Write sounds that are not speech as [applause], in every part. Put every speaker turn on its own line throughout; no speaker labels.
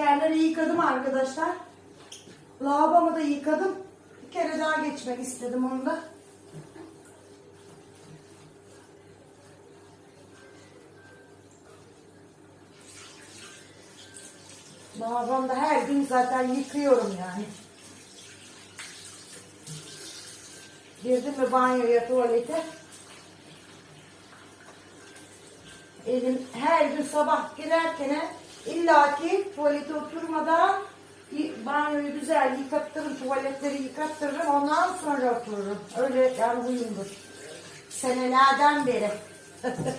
Yerleri yıkadım arkadaşlar. Lavabomu da yıkadım. Bir kere daha geçmek istedim onu da. Lavabomda her gün zaten yıkıyorum yani. Girdim mi banyoya, tuvalete. Elim her gün sabah girerken illaki tuvalete oturmadan banyoyu güzel yıkattırırım, tuvaletleri yıkattırırım. Ondan sonra otururum. Öyle yani huyumdur. Senelerden beri. [laughs]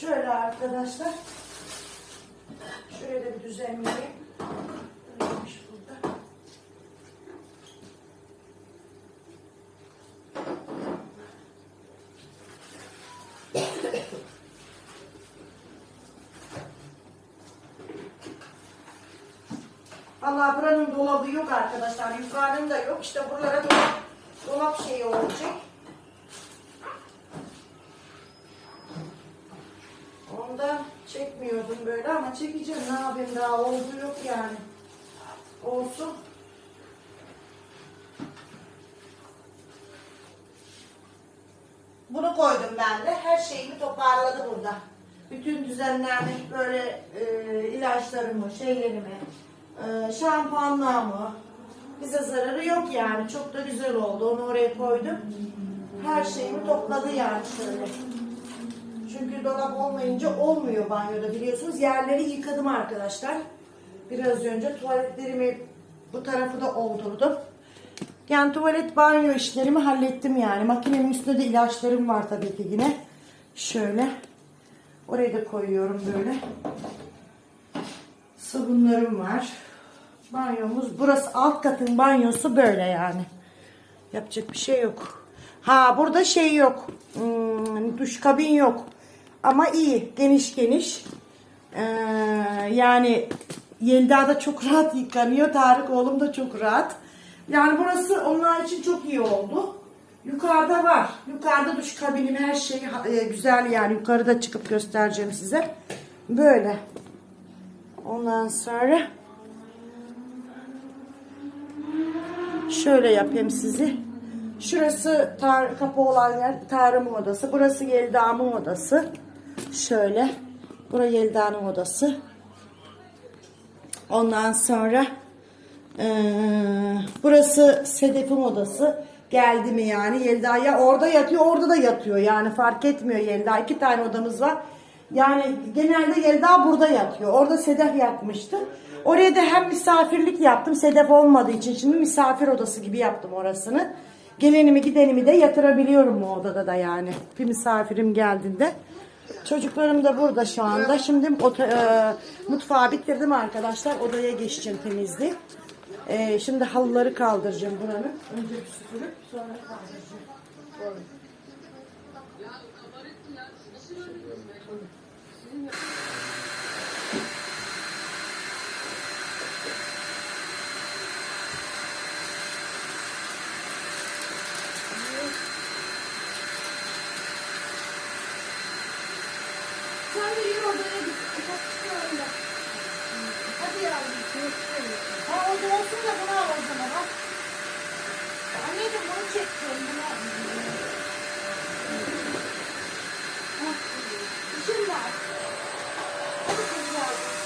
Şöyle arkadaşlar. Şöyle bir düzenleyeyim. Neymiş burada? Vallahi buranın dolabı yok arkadaşlar. Yukarının da yok. İşte buralara dolap, dolap şeyi olacak. Ondan çekmiyordum böyle ama çekeceğim. Ne yapayım daha oldu yok yani. Olsun. Bunu koydum ben de. Her şeyimi toparladı burada. Bütün düzenlenmiş böyle e, ilaçlarımı, şeylerimi, e, şampuanlarımı. Bize zararı yok yani. Çok da güzel oldu. Onu oraya koydum. Her şeyimi topladı yani şöyle. Çünkü dolap olmayınca olmuyor banyoda biliyorsunuz. Yerleri yıkadım arkadaşlar. Biraz önce tuvaletlerimi bu tarafı da oldurdum. Yani tuvalet banyo işlerimi hallettim yani. Makinenin üstünde de ilaçlarım var tabii ki yine. Şöyle. Oraya da koyuyorum böyle. Sabunlarım var. Banyomuz. Burası alt katın banyosu böyle yani. Yapacak bir şey yok. Ha burada şey yok. Hmm, duş kabin yok. Ama iyi. Geniş geniş. Ee, yani Yelda da çok [laughs] rahat yıkanıyor. Tarık oğlum da çok rahat. Yani burası onlar için çok iyi oldu. Yukarıda var. Yukarıda duş kabinin her şeyi e, güzel yani. Yukarıda çıkıp göstereceğim size. Böyle. Ondan sonra şöyle yapayım sizi. Şurası tar kapı olan yer Tarım'ın odası. Burası Yelda'mın odası. Şöyle. Burası Yelda'nın odası. Ondan sonra eee, burası Sedef'in odası. Geldi mi yani Yelda ya orada yatıyor orada da yatıyor yani fark etmiyor Yelda. iki tane odamız var. Yani genelde Yelda burada yatıyor. Orada Sedef yatmıştı. Oraya da hem misafirlik yaptım Sedef olmadığı için. Şimdi misafir odası gibi yaptım orasını. Gelenimi gidenimi de yatırabiliyorum o odada da yani. Bir misafirim geldiğinde. Çocuklarım da burada şu anda. Şimdi ota- e, mutfağı bitirdim arkadaşlar. Odaya geçeceğim temizliği. E, şimdi halıları kaldıracağım buranın. Önce bir süpürüp sonra kaldıracağım. Sen de yürü odaya git. Hadi öyle. Hadi yavrum. Ha orada olsun da bunu al o zaman. Al. Anneciğim bunu çektim. Bunu al. İşim var. Hadi kızlar.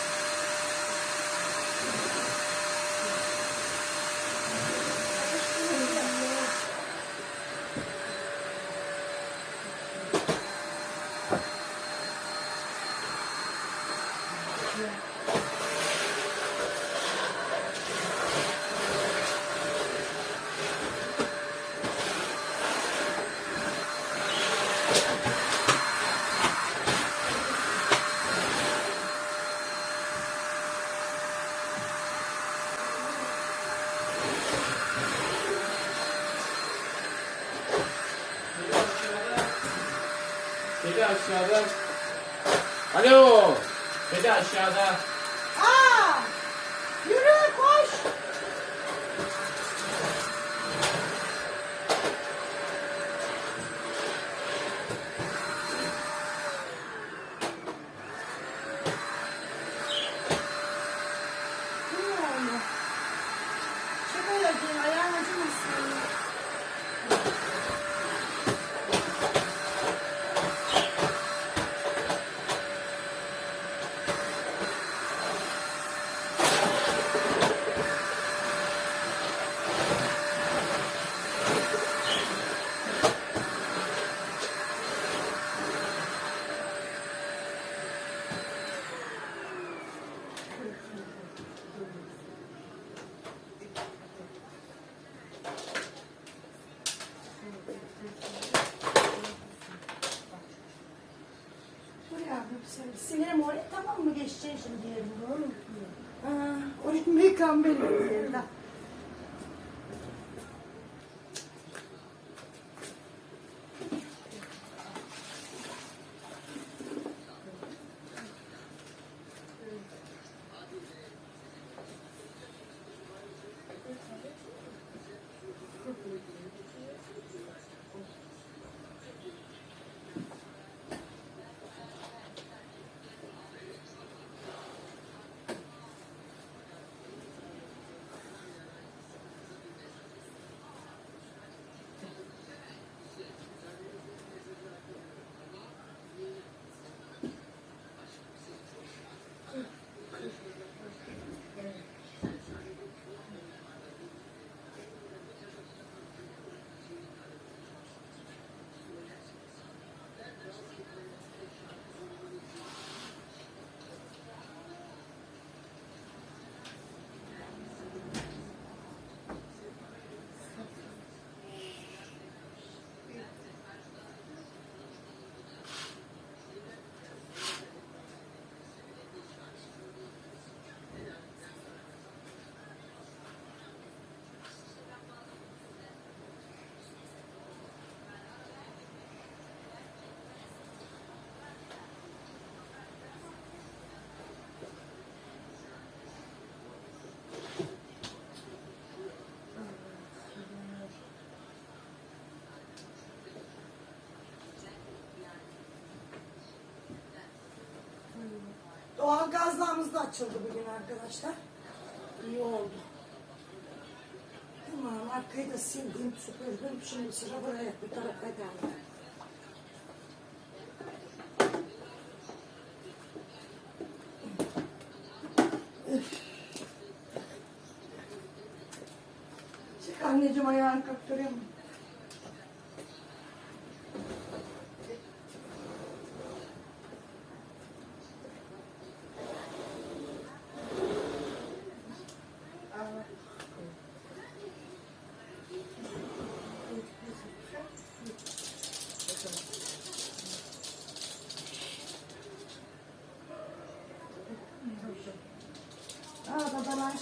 Kedi aşağıda. Alo. Kedi aşağıda.
Aa! Yürü koş. yavrum sen? Sinirim oraya tamam mı geçeceksin şimdi yerim doğru mu? Ha, oraya mı Doğal gazlarımız da açıldı bugün arkadaşlar. İyi oldu. Tamam arkayı da sildim, süpürdüm. Şimdi sıra buraya bir tarafa geldi.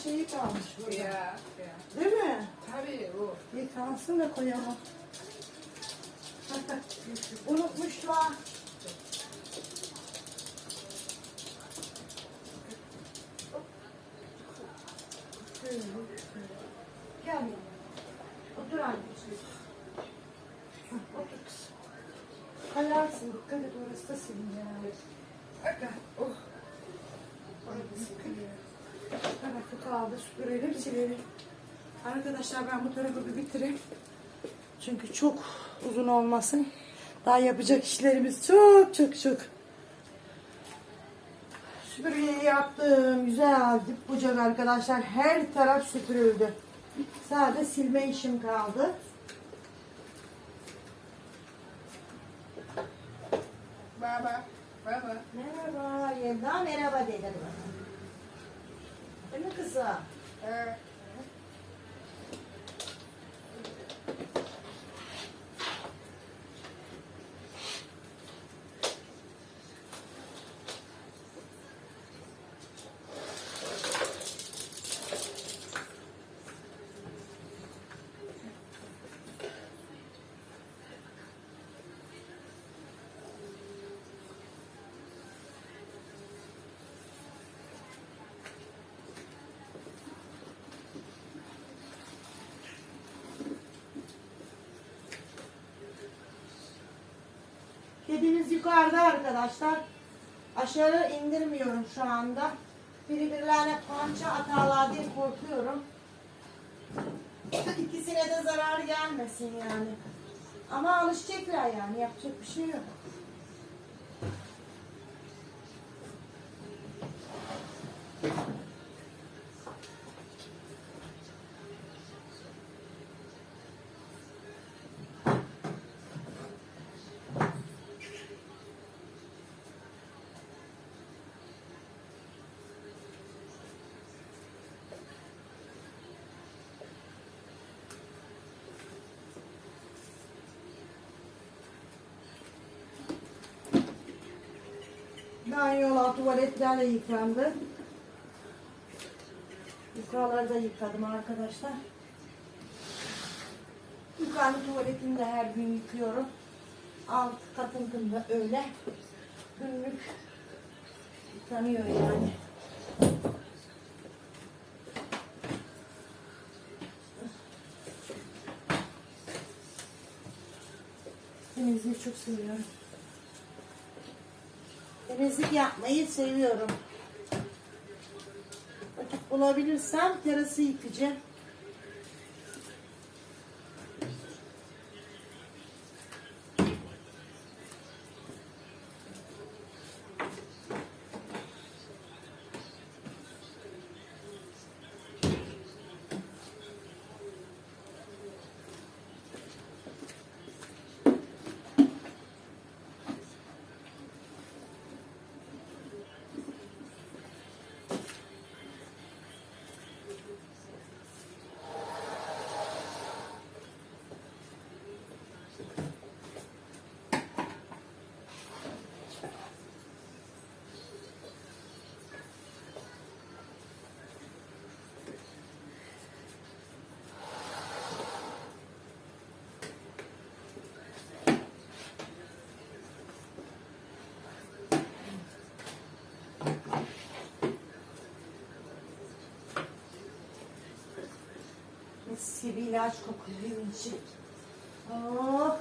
Şeyi kalmış burada.
Ya, ya.
Değil mi?
Tabii o.
Yıkansın da koyalım. [laughs] Unutmuşlar. Gel. Otur anneciğim. Otur kızım. Kayarsın. Dikkat et orası da senin yani. Aga, Oh. Orası sıkılıyor. Tarafı kaldı. Süpürelim, silelim. Arkadaşlar ben bu tarafı bir bitireyim. Çünkü çok uzun olmasın. Daha yapacak işlerimiz çok çok çok. Süpürgeyi yaptım. Güzel dip bucak arkadaşlar. Her taraf süpürüldü. Sadece silme işim kaldı.
Baba, baba.
Merhaba Yelda. Merhaba dedi. Hadi bakalım. Değil mi kızım?
Ee,
Kedimiz yukarıda arkadaşlar. Aşağı indirmiyorum şu anda. Birbirlerine pança atarlar diye korkuyorum. İkisine de zarar gelmesin yani. Ama alışacaklar yani yapacak bir şey yok. Banyolar, tuvaletler de yıkandı. Yukarıları da yıkadım arkadaşlar. Yukarı tuvaletini de her gün yıkıyorum. Alt katın da öyle. Günlük yıkanıyor yani. Temizliği çok seviyorum. Temizlik yapmayı seviyorum. Vakit bulabilirsem terası yıkayacağım. Mis gibi ilaç kokuyor içi. Oh.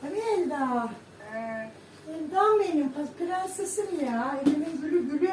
Tabii Elda. Eldam benim prensesim ya. Evimin gülü gülü.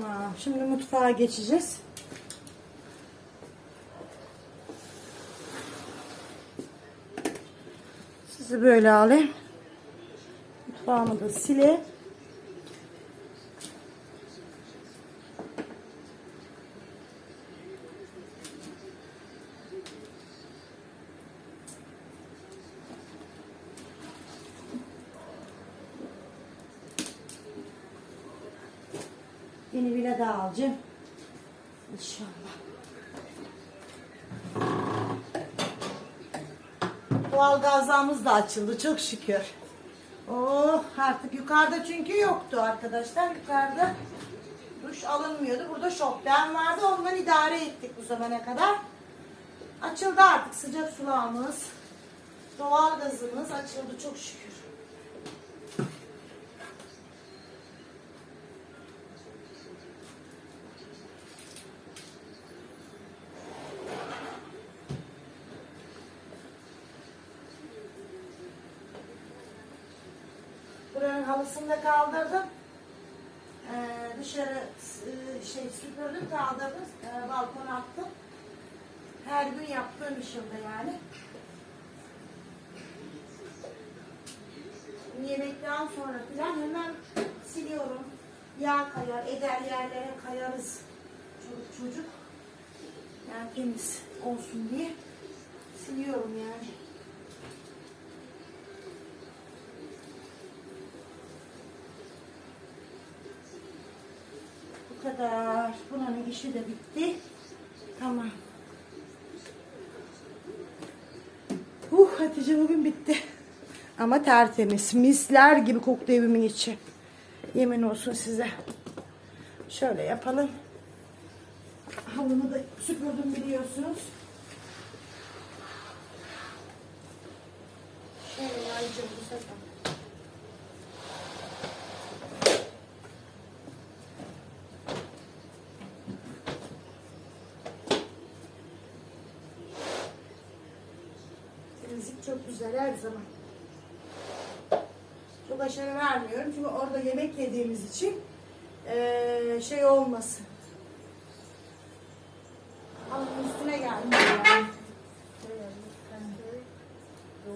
Tamam. Şimdi mutfağa geçeceğiz. Sizi böyle alayım. Mutfağımı da sileyim. Yeni bile daha alacağım. İnşallah. Gazlarımız da açıldı çok şükür. Oh artık yukarıda çünkü yoktu arkadaşlar. Yukarıda duş alınmıyordu. Burada şokben vardı. Ondan idare ettik bu zamana kadar. Açıldı artık sıcak sulağımız. Doğal gazımız açıldı çok şükür. Buranın halısını da kaldırdım. Ee, dışarı e, şey süpürdüm kaldırdım. Ee, balkona attım. Her gün yaptığım iş orada yani. Yemekten sonra falan hemen siliyorum. Yağ kayar, eder yerlere kayarız. Çocuk çocuk. Yani temiz olsun diye siliyorum yani. Bu kadar. Bunun işi de bitti. Tamam. Uh Hatice bugün bitti. Ama tertemiz. Misler gibi koktu evimin içi. Yemin olsun size. Şöyle yapalım. Halımı da süpürdüm biliyorsunuz. Şöyle yayacağım bu sefer. Temizlik çok güzel her zaman. Çok aşırı vermiyorum çünkü orada yemek yediğimiz için şey olmasın. Halının üstüne gelmiyor yani.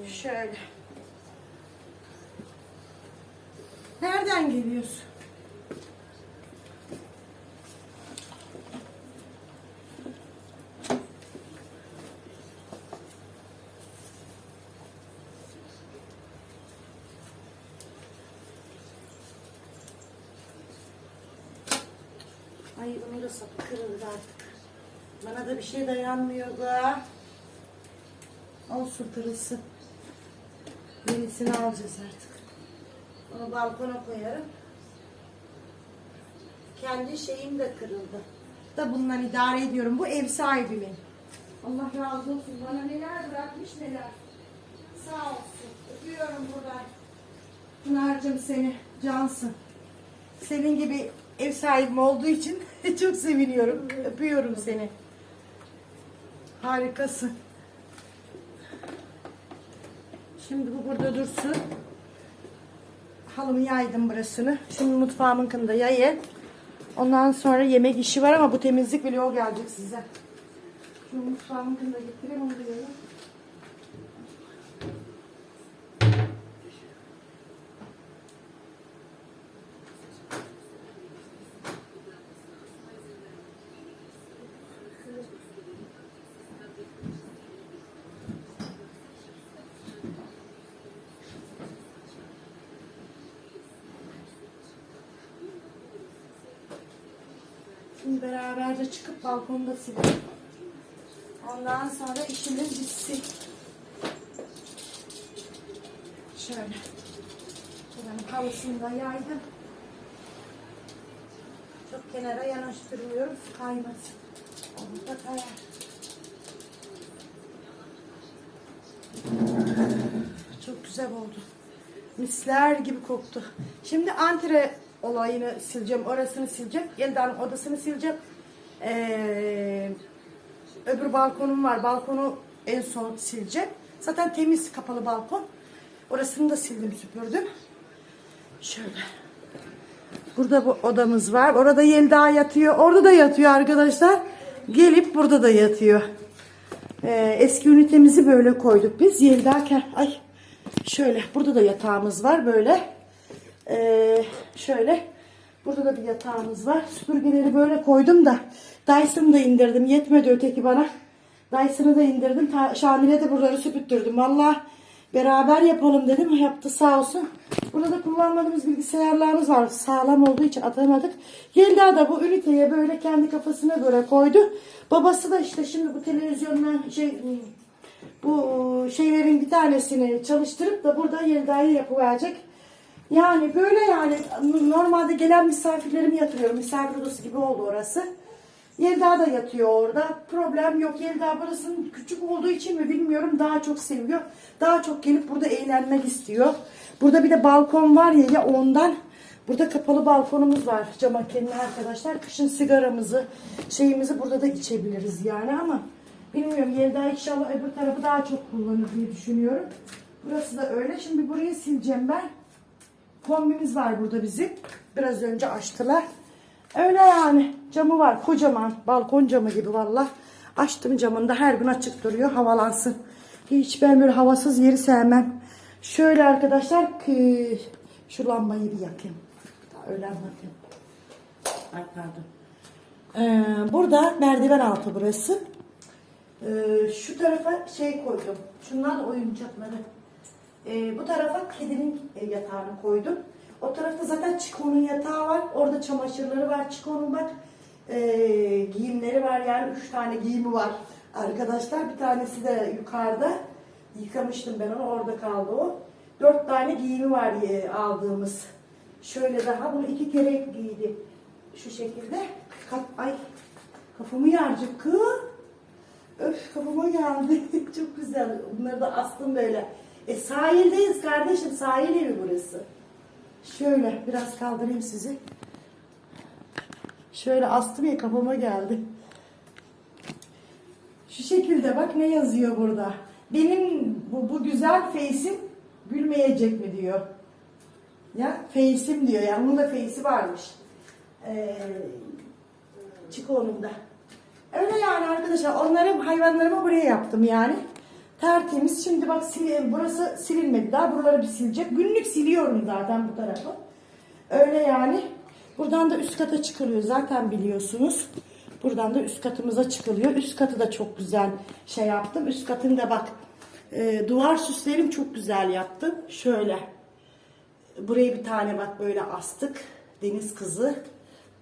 Şöyle. Nereden geliyorsun? Ay bunun da sapı kırıldı artık. Bana da bir şey dayanmıyor da. Olsun kırılsın. Yenisini alacağız artık. Onu balkona koyarım. Kendi şeyim de kırıldı. Da bundan idare ediyorum. Bu ev sahibimin. Allah razı olsun. Bana neler bırakmış neler. Sağ olsun. Öpüyorum buradan. Pınar'cığım seni. Cansın. Senin gibi ev sahibim olduğu için [laughs] çok seviniyorum. Öpüyorum seni. Harikasın. Şimdi bu burada dursun. Halımı yaydım burasını. Şimdi mutfağımınkini de yayın. Ondan sonra yemek işi var ama bu temizlik vlog gelecek size. Şu mutfağımınkini de getireyim onu da yayın. Şimdi beraberce çıkıp balkonda silelim. Ondan sonra işimiz bitsin. Şöyle. Buranın halısını da yaydım. Çok kenara yanaştırmıyorum. Kaymasın. Onu da kayar. Çok güzel oldu. Misler gibi koktu. Şimdi antre olayını sileceğim. Orasını sileceğim. Yelda'nın odasını sileceğim. Ee, öbür balkonum var. Balkonu en son sileceğim. Zaten temiz kapalı balkon. Orasını da sildim süpürdüm. Şöyle. Burada bu odamız var. Orada Yelda yatıyor. Orada da yatıyor arkadaşlar. Gelip burada da yatıyor. Ee, eski ünitemizi böyle koyduk biz. Yelda ay şöyle burada da yatağımız var böyle. Ee, şöyle burada da bir yatağımız var. Süpürgeleri böyle koydum da Dyson'ı da indirdim. Yetmedi öteki bana. Dyson'ı da indirdim. Şamil'e de buraları süpürttürdüm. Valla beraber yapalım dedim. Yaptı sağ olsun. Burada da kullanmadığımız bilgisayarlarımız var. Sağlam olduğu için atamadık. Yelda da bu üniteye böyle kendi kafasına göre koydu. Babası da işte şimdi bu televizyondan şey bu şeylerin bir tanesini çalıştırıp da burada Yelda'yı yapıverecek. Yani böyle yani normalde gelen misafirlerimi yatırıyorum. Misafir odası gibi oldu orası. Yelda da yatıyor orada. Problem yok. Yelda burasının küçük olduğu için mi bilmiyorum daha çok seviyor. Daha çok gelip burada eğlenmek istiyor. Burada bir de balkon var ya ya ondan. Burada kapalı balkonumuz var cam kenarı arkadaşlar. Kışın sigaramızı şeyimizi burada da içebiliriz yani ama bilmiyorum Yelda inşallah öbür tarafı daha çok kullanır diye düşünüyorum. Burası da öyle. Şimdi burayı sileceğim ben. Kombimiz var burada bizim. Biraz önce açtılar. Öyle yani. Camı var. Kocaman. Balkon camı gibi valla. Açtım camında her gün açık duruyor. Havalansın. Hiç ben böyle havasız yeri sevmem. Şöyle arkadaşlar. kı- Şu lambayı bir yakayım. Öyle anlatayım. Ay pardon. Ee, burada merdiven altı burası. Ee, şu tarafa şey koydum. Şunlar oyuncakları. Ee, bu tarafa kedinin e, yatağını koydum. O tarafta zaten Çiko'nun yatağı var. Orada çamaşırları var. Çiko'nun bak ee, giyimleri var yani. Üç tane giyimi var arkadaşlar. Bir tanesi de yukarıda. Yıkamıştım ben onu. Orada kaldı o. Dört tane giyimi var e, aldığımız. Şöyle daha bunu iki kere giydi. Şu şekilde. Kat, ay kafamı yarcık kız. Öf kafama geldi. [laughs] Çok güzel. Bunları da astım böyle. E sahildeyiz kardeşim. Sahil evi burası. Şöyle biraz kaldırayım sizi. Şöyle astım ya kafama geldi. Şu şekilde bak ne yazıyor burada. Benim bu, bu güzel face'im gülmeyecek mi diyor. Ya face'im diyor. Yani bunun da face'i varmış. Ee, Çiko'nun da. Öyle yani arkadaşlar. Onları hayvanlarımı buraya yaptım yani. Tertemiz. Şimdi bak burası silinmedi daha. Buraları bir silecek. Günlük siliyorum zaten bu tarafı. Öyle yani. Buradan da üst kata çıkılıyor zaten biliyorsunuz. Buradan da üst katımıza çıkılıyor. Üst katı da çok güzel şey yaptım. Üst katında bak e, duvar süslerim çok güzel yaptım. Şöyle. Buraya bir tane bak böyle astık. Deniz kızı.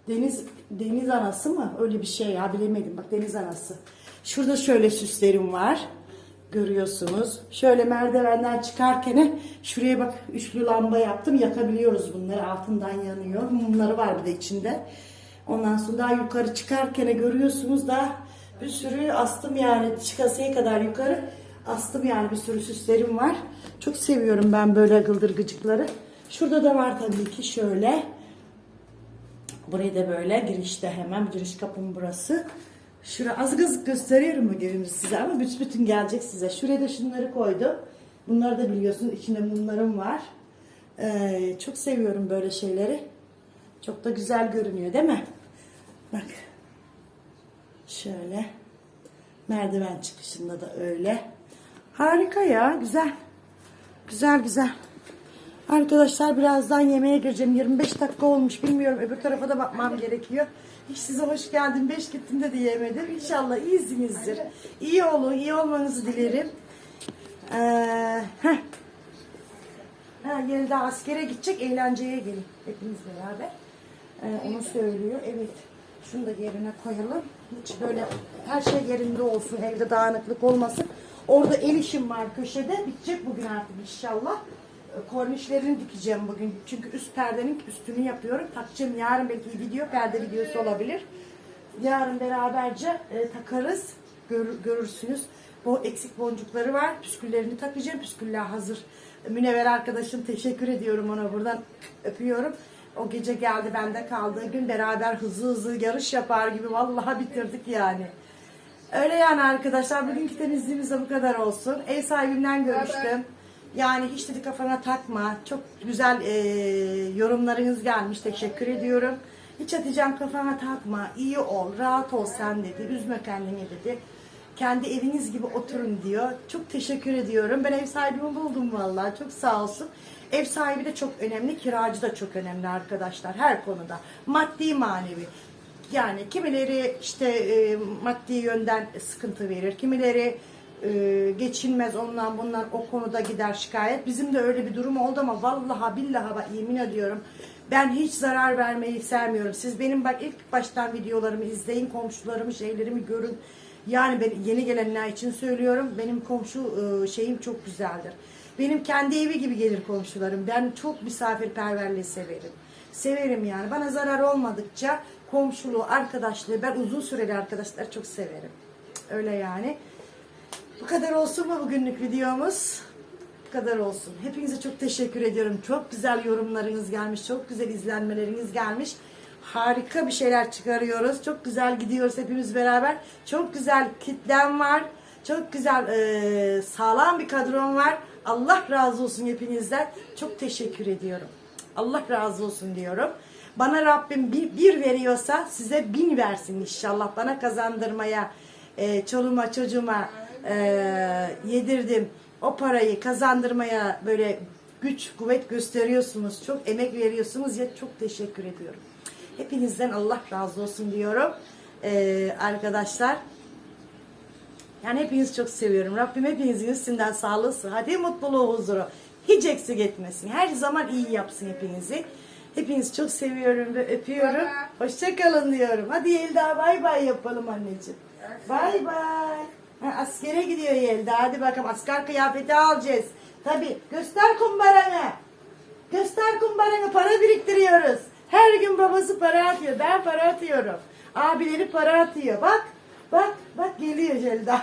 Deniz deniz anası mı? Öyle bir şey ya bilemedim. Bak deniz anası. Şurada şöyle süslerim var. Görüyorsunuz. Şöyle merdivenden çıkarken şuraya bak üçlü lamba yaptım. Yakabiliyoruz bunları. Altından yanıyor. Mumları var bir de içinde. Ondan sonra daha yukarı çıkarken görüyorsunuz da bir sürü astım yani çıkasıya kadar yukarı astım yani bir sürü süslerim var. Çok seviyorum ben böyle gıldırgıcıkları. Şurada da var tabii ki şöyle. Burayı da böyle girişte hemen giriş kapım burası. Şura az az gösteriyorum bu evimizi size ama bütün gelecek size. Şuraya da şunları koydum. Bunları da biliyorsunuz içinde mumlarım var. Ee, çok seviyorum böyle şeyleri. Çok da güzel görünüyor değil mi? Bak. Şöyle. Merdiven çıkışında da öyle. Harika ya güzel. Güzel güzel. Arkadaşlar birazdan yemeğe gireceğim. 25 dakika olmuş. Bilmiyorum öbür tarafa da bakmam gerekiyor. Hiç size hoş geldin. 5 gittim de diyemedim. İnşallah iyisinizdir. İyi olun. iyi olmanızı dilerim. Ee. Ha, Yelda askere gidecek. Eğlenceye gelin. Hepimiz beraber. Ee, onu söylüyor. Evet. Şunu da yerine koyalım. Hiç böyle her şey yerinde olsun. Evde dağınıklık olmasın. Orada el işim var köşede. Bitecek bugün artık inşallah. Kornişlerini dikeceğim bugün. Çünkü üst perdenin üstünü yapıyorum. Takacağım yarın belki video perde videosu olabilir. Yarın beraberce e, takarız. Gör- görürsünüz. Bu eksik boncukları var. Püsküllerini takacağım. Püsküller hazır. Münevver arkadaşım teşekkür ediyorum ona buradan öpüyorum. O gece geldi bende kaldığı gün beraber hızlı hızlı yarış yapar gibi vallahi bitirdik yani. Öyle yani arkadaşlar bugünkü temizliğimiz de bu kadar olsun. Ev sahibimden görüştüm. Yani hiç dedi kafana takma. Çok güzel e, yorumlarınız gelmiş. Teşekkür ediyorum. Hiç Hatice'm kafana takma. iyi ol, rahat ol sen dedi. Üzme kendini dedi. Kendi eviniz gibi oturun diyor. Çok teşekkür ediyorum. Ben ev sahibimi buldum vallahi. Çok sağ olsun. Ev sahibi de çok önemli. Kiracı da çok önemli arkadaşlar. Her konuda. Maddi manevi. Yani kimileri işte e, maddi yönden sıkıntı verir. Kimileri e, geçinmez ondan bundan o konuda gider şikayet. Bizim de öyle bir durum oldu ama vallahi billahi bak yemin ediyorum ben hiç zarar vermeyi sevmiyorum. Siz benim bak ilk baştan videolarımı izleyin, komşularımı, şeylerimi görün. Yani ben yeni gelenler için söylüyorum. Benim komşu e, şeyim çok güzeldir. Benim kendi evi gibi gelir komşularım. Ben çok misafirperverliği severim. Severim yani. Bana zarar olmadıkça komşuluğu, arkadaşlığı, ben uzun süreli arkadaşlar çok severim. Öyle yani. Bu kadar olsun mu bugünlük videomuz? Bu kadar olsun. Hepinize çok teşekkür ediyorum. Çok güzel yorumlarınız gelmiş. Çok güzel izlenmeleriniz gelmiş. Harika bir şeyler çıkarıyoruz. Çok güzel gidiyoruz hepimiz beraber. Çok güzel kitlem var. Çok güzel eee, sağlam bir kadrom var. Allah razı olsun hepinizden. Çok teşekkür ediyorum. Allah razı olsun diyorum. Bana Rabbim bir, bir veriyorsa size bin versin inşallah. Bana kazandırmaya, e, çoluğuma çocuğuma e, yedirdim. O parayı kazandırmaya böyle güç, kuvvet gösteriyorsunuz. Çok emek veriyorsunuz ya çok teşekkür ediyorum. Hepinizden Allah razı olsun diyorum. E, arkadaşlar. Yani hepinizi çok seviyorum. Rabbim hepinizin üstünden sağlığı, sıhhati, mutluluğu, huzuru hiç eksik etmesin. Her zaman iyi yapsın hepinizi. Hepinizi çok seviyorum ve öpüyorum. Hoşçakalın diyorum. Hadi Yelda bay bay yapalım anneciğim. Bay bay. Ha, askere gidiyor Yelda. Hadi bakalım asker kıyafeti alacağız. Tabi göster kumbaranı. Göster kumbaranı para biriktiriyoruz. Her gün babası para atıyor. Ben para atıyorum. Abileri para atıyor. Bak. Bak. Bak geliyor Yelda.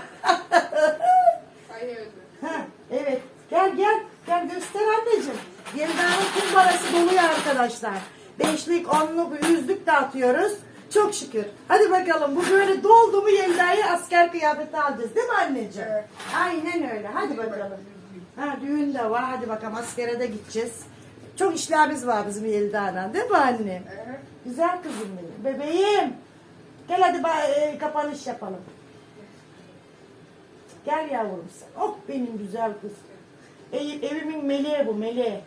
Ha, evet. Gel gel. Gel göster anneciğim. Yelda'nın kumbarası doluyor arkadaşlar. Beşlik, onluk, yüzlük dağıtıyoruz. Çok şükür. Hadi bakalım bu böyle doldu mu Yelda'yı asker kıyafeti alacağız değil mi anneciğim?
Evet.
Aynen öyle. Hadi bakalım. Ha, düğün de var. Hadi bakalım askere de gideceğiz. Çok işlerimiz var bizim Yelda'dan değil mi anne?
Evet.
Güzel kızım benim. Bebeğim. Gel hadi e, kapanış yapalım. Gel yavrum sen. Oh benim güzel kız. Ev- evimin meleği bu meleği.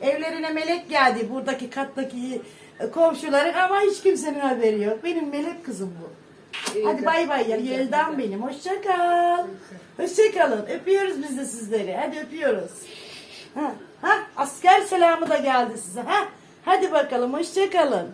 Evlerine melek geldi buradaki kattaki komşuların ama hiç kimsenin haberi yok. Benim melek kızım bu. Hadi bay bay ya. Yeldan benim. Hoşça kal. Hoşça kalın. Öpüyoruz biz de sizleri. Hadi öpüyoruz. Ha, ha, asker selamı da geldi size. Ha, hadi bakalım. Hoşça kalın.